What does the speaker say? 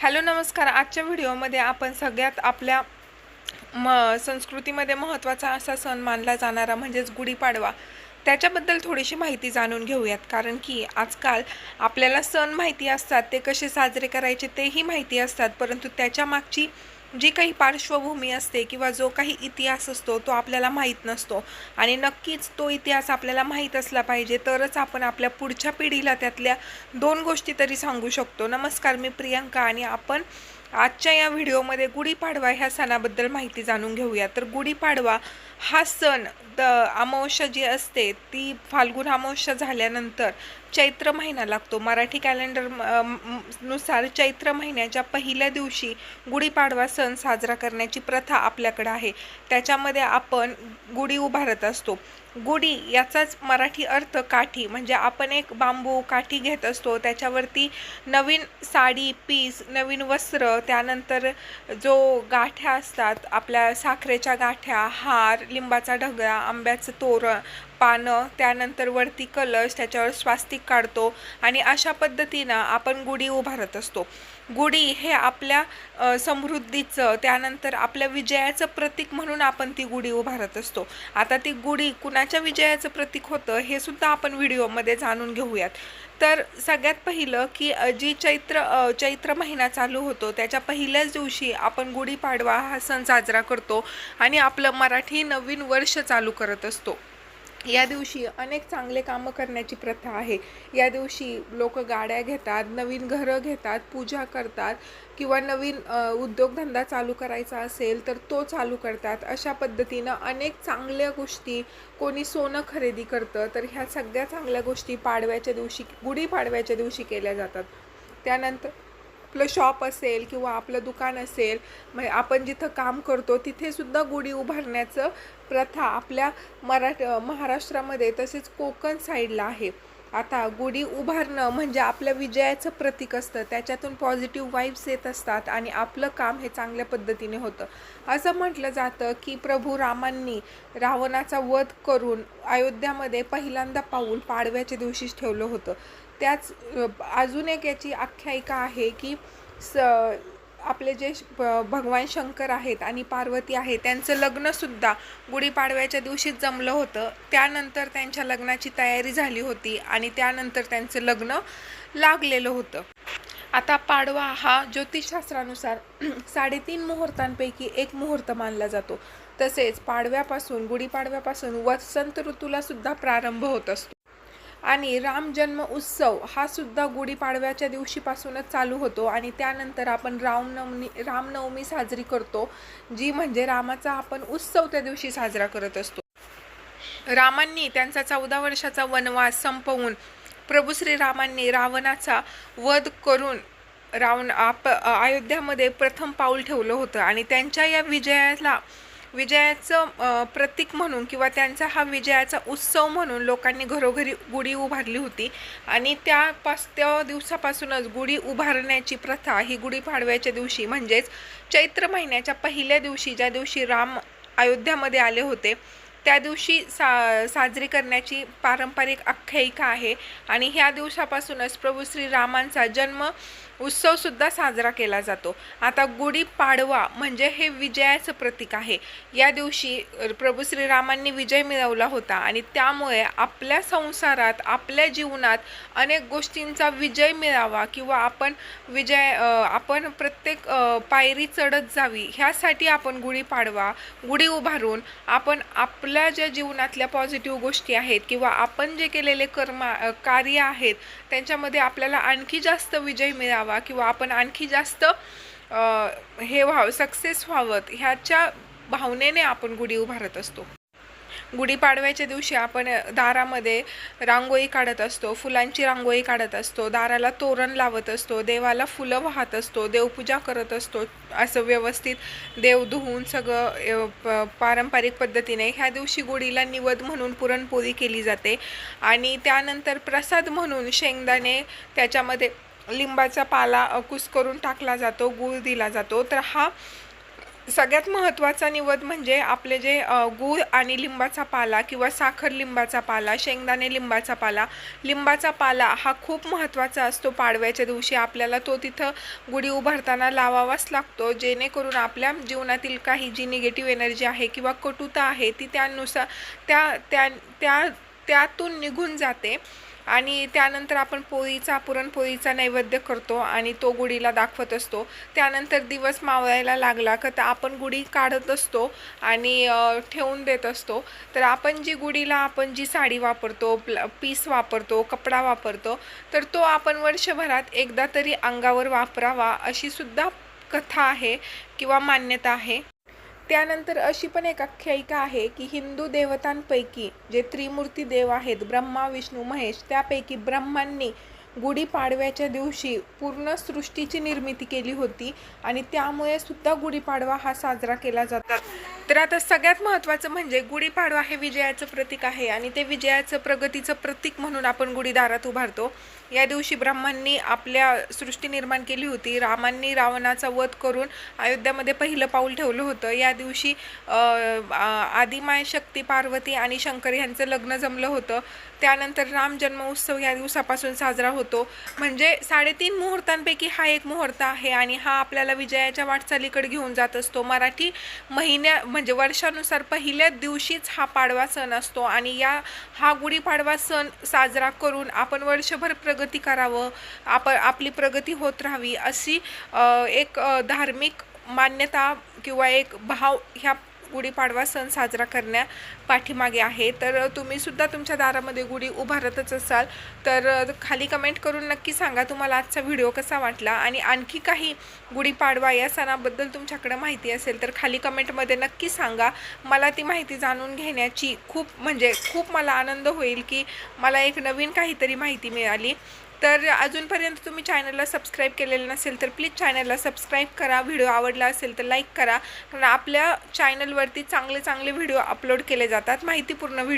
Hello नमस्कार. आजच्या व्हिडिओमध्ये आपण सगळ्यात आपल्या म संस्कृतीमध्ये महत्त्वाचा असा सण मानला जाणारा म्हणजेच गुढीपाडवा. त्याच्याबद्दल थोडीशी माहिती जाणून घेऊयात. कारण की आजकाल आपल्याला सण माहिती असतात ते कसे साजरे करायचे तेही माहिती असतात परंतु त्याच्या मागची जी काही पार्श्वभूमी असते किंवा जो काही इतिहास असतो तो आपल्याला माहीत नसतो. आणि नक्कीच तो इतिहास आपल्याला माहीत असला पाहिजे तरच आपण आपल्या पुढच्या पिढीला त्यातल्या दोन गोष्टी तरी सांगू शकतो. नमस्कार मी प्रियंका आणि आपण आजच्या या व्हिडिओमध्ये गुढीपाडवा ह्या सणाबद्दल माहिती जाणून घेऊया. तर गुढीपाडवा हा सण द अमावस्या जी असते ती फाल्गुन अमावस्या झाल्यानंतर चैत्र महिना लागतो. मराठी कॅलेंडर म- नुसार चैत्र महिन्याच्या पहिल्या दिवशी गुढीपाडवा सण साजरा करण्याची प्रथा आपल्याकडे आहे. त्याच्यामध्ये आपण गुढी उभारत असतो. गुढी याचाच मराठी अर्थ काठी. म्हणजे आपण एक बांबू काठी घेत असतो त्याच्यावरती नवीन साडी पीस नवीन वस्त्र त्यानंतर जो गाठ्या असतात आपल्या साखरेच्या गाठ्या हार लिंबाचा ढगळा आंब्याचं तोरण पानं त्यानंतर वरती कलश त्याच्यावर स्वास्तिक काढतो आणि अशा पद्धतीनं आपण गुढी उभारत असतो. गुढी हे आपल्या समृद्धीचं त्यानंतर आपल्या विजयाचं प्रतीक म्हणून आपण ती गुढी उभारत असतो. आता ती गुढी कुणाच्या विजयाचं प्रतीक होतं हे सुद्धा आपण व्हिडिओमध्ये जाणून घेऊयात. तर सगळ्यात पहिलं की जी चैत्र चैत्र महिना चालू होतो त्याच्या पहिल्याच दिवशी आपण गुढीपाडवा हा सण साजरा करतो आणि आपलं मराठी नवीन वर्ष चालू करत असतो. या दिवशी अनेक चांगले कामं करण्याची प्रथा आहे. या दिवशी लोक गाड्या घेतात नवीन घरं घेतात पूजा करतात किंवा नवीन उद्योगधंदा चालू करायचा असेल तर तो चालू करतात. अशा पद्धतीनं अनेक चांगल्या गोष्टी कोणी सोनं खरेदी करतं तर ह्या सगळ्या चांगल्या गोष्टी पाडव्याच्या दिवशी गुढीपाडव्याच्या दिवशी केल्या जातात. त्यानंतर आपलं शॉप असेल किंवा आपलं दुकान असेल म्हणजे आपण जिथं काम करतो तिथेसुद्धा गुढी उभारण्याचं प्रथा आपल्या मराठ महाराष्ट्रामध्ये तसेच कोकण साईडला आहे. आता गुढी उभारणं म्हणजे आपल्या विजयाचं प्रतीक असतं. त्याच्यातून पॉझिटिव्ह वाईब्स येत असतात आणि आपलं काम हे चांगल्या पद्धतीने होतं. असं म्हटलं जातं की प्रभू रामांनी रावणाचा वध करून अयोध्यामध्ये पहिल्यांदा पाऊल पाडव्याच्या दिवशीच ठेवलं होतं. त्याच अजून एक याची आख्यायिका आहे की स आपले जे भगवान शंकर आहेत आणि पार्वती आहे त्यांचं लग्नसुद्धा गुढीपाडव्याच्या दिवशीच जमलं होतं. त्यानंतर त्यांच्या लग्नाची तयारी झाली होती आणि त्यानंतर त्यांचं लग्न लागलेलं होतं. आता पाडवा हा ज्योतिषशास्त्रानुसार साडेतीन मुहूर्तांपैकी एक मुहूर्त मानला जातो. तसेच पाडव्यापासून गुढीपाडव्यापासून वसंत ऋतूलासुद्धा प्रारंभ होत असतो. आणि राम जन्म उत्सव हा सुद्धा गुढीपाडव्याच्या दिवशीपासूनच चालू होतो आणि त्यानंतर आपण रामनवमी रामनवमी साजरी करतो जी म्हणजे रामाचा आपण उत्सव त्या दिवशी साजरा करत असतो. रामांनी त्यांचा चौदा वर्षाचा वनवास संपवून प्रभू श्रीरामांनी रावणाचा वध करून रावण आप अयोध्यामध्ये प्रथम पाऊल ठेवलं होतं आणि त्यांच्या या विजयाला विजयाचं प्रतीक म्हणून किंवा त्यांचा हा विजयाचा उत्सव म्हणून लोकांनी घरोघरी गुढी उभारली होती. आणि त्यापास त्या दिवसापासूनच गुढी उभारण्याची प्रथा ही गुढीपाडव्याच्या दिवशी म्हणजेच चैत्र महिन्याच्या पहिल्या दिवशी ज्या दिवशी राम अयोध्यामध्ये आले होते त्या दिवशी सा साजरी करण्याची पारंपरिक आख्यायिका आहे. आणि ह्या दिवसापासूनच प्रभू श्रीरामांचा जन्म उत्सवसुद्धा साजरा केला जातो. आता गुढीपाडवा म्हणजे हे विजयाचं प्रतीक आहे. या दिवशी प्रभू श्रीरामांनी विजय मिळवला होता आणि त्यामुळे आपल्या संसारात आपल्या जीवनात अनेक गोष्टींचा विजय मिळावा किंवा आपण विजय आपण प्रत्येक पायरी चढत जावी ह्यासाठी आपण गुढीपाडवा गुढी उभारून आपण आपल्या ज्या जीवनातल्या पॉझिटिव्ह गोष्टी आहेत किंवा आपण जे केलेले कर्मा कार्य आहेत त्यांच्यामध्ये आपल्याला आणखी जास्त विजय मिळावा किंवा आपण आणखी जास्त हे व्हावं सक्सेस व्हावं ह्याच्या भावनेने आपण गुढी उभारत असतो. गुढीपाडव्याच्या दिवशी आपण दारामध्ये रांगोळी काढत असतो फुलांची रांगोळी काढत असतो दाराला तोरण लावत असतो देवाला फुलं वाहत असतो देवपूजा करत असतो असं व्यवस्थित देव धुवून सगळं प- पारंपरिक पद्धतीने ह्या दिवशी गुढीला निवद म्हणून पुरणपोळी केली जाते. आणि त्यानंतर प्रसाद म्हणून शेंगदाणे त्याच्यामध्ये लिंबाचा पाला कुस करून टाकला जातो गूळ दिला जातो. तर हा सगळ्यात महत्त्वाचा निवद म्हणजे आपले जे गूळ आणि लिंबाचा पाला किंवा साखर लिंबाचा पाला शेंगदाणे लिंबाचा पाला लिंबाचा पाला हा खूप महत्त्वाचा असतो पाडव्याच्या दिवशी. आपल्याला तो तिथं गुढी उभारताना लावावाच लागतो जेणेकरून आपल्या जीवनातील काही जी निगेटिव्ह एनर्जी आहे किंवा कटुता आहे ती त्यानुसार त्या त्या त्या त्यातून निघून जाते. आणि त्यानंतर आपण पोळीचा पुरणपोळीचा नैवेद्य करतो आणि तो गुढीला दाखवत असतो. त्यानंतर दिवस मावळायला लागला का तर आपण गुढी काढत असतो आणि ठेवून देत असतो. तर आपण जी गुढीला आपण जी साडी वापरतो प्ल पीस वापरतो कपडा वापरतो तर तो आपण वर्षभरात एकदा तरी अंगावर वापरावा अशी सुद्धा कथा आहे किंवा मान्यता आहे. त्यानंतर अशी पण एक आख्यायिका आहे की हिंदू देवतांपैकी जे त्रिमूर्ती देव आहेत ब्रह्मा विष्णू महेश त्यापैकी ब्रह्मांनी गुढीपाडव्याच्या दिवशी पूर्ण सृष्टीची निर्मिती केली होती आणि त्यामुळे सुद्धा गुढीपाडवा हा साजरा केला जातात तर आता सगळ्यात महत्त्वाचं म्हणजे गुढीपाडवा हे विजयाचं प्रतीक आहे आणि ते विजयाचं प्रगतीचं प्रतीक म्हणून आपण गुढीदारात उभारतो. या दिवशी ब्रह्मांनी आपल्या सृष्टी निर्माण केली होती. रामांनी रावणाचा वध करून अयोध्यामध्ये पहिलं पाऊल ठेवलं होतं. या दिवशी आ- आदिमाय शक्ती पार्वती आणि शंकर यांचं लग्न जमलं होतं. त्यानंतर राम जन्म उत्सव या दिवसापासून साजरा होतो. म्हणजे साडेतीन मुहूर्तांपैकी हा एक मुहूर्त आहे आणि हा आपल्याला विजयाच्या वाटचालीकडे घेऊन जात असतो. मराठी महिन्या म्हणजे वर्षानुसार पहिल्याच दिवशीच हा पाडवा सण असतो आणि या हा गुढीपाडवा सण साजरा करून आपण वर्षभर प्रगती करावं आपण आपली प्रगती होत राहावी अशी एक धार्मिक मान्यता किंवा एक भाव ह्या गुढीपाडवा सण साजरा करण्या पाठीमागे आहे. तर तुम्ही सुद्धा तुमच्या दारामध्ये गुढी उभारतच असाल. तर खाली कमेंट करून नक्की सांगा तुम्हाला आजचा व्हिडिओ कसा वाटला आणि आणखी काही गुढीपाडवा या सणाबद्दल तुमच्याकडे माहिती असेल तर खाली कमेंटमध्ये नक्की सांगा. मला ती माहिती जाणून घेण्याची खूप म्हणजे खूप मला आनंद होईल की मला एक नवीन काहीतरी माहिती मिळाली. तर अजूनपर्यंत तुम्ही चॅनलला सबस्क्राईब केलेलं नसेल तर प्लीज चॅनलला सबस्क्राईब करा. व्हिडिओ आवडला असेल तर लाईक करा. कारण आपल्या चॅनलवरती चांगले चांगले व्हिडिओ अपलोड केले जातात. माहितीपूर्ण व्हिडिओ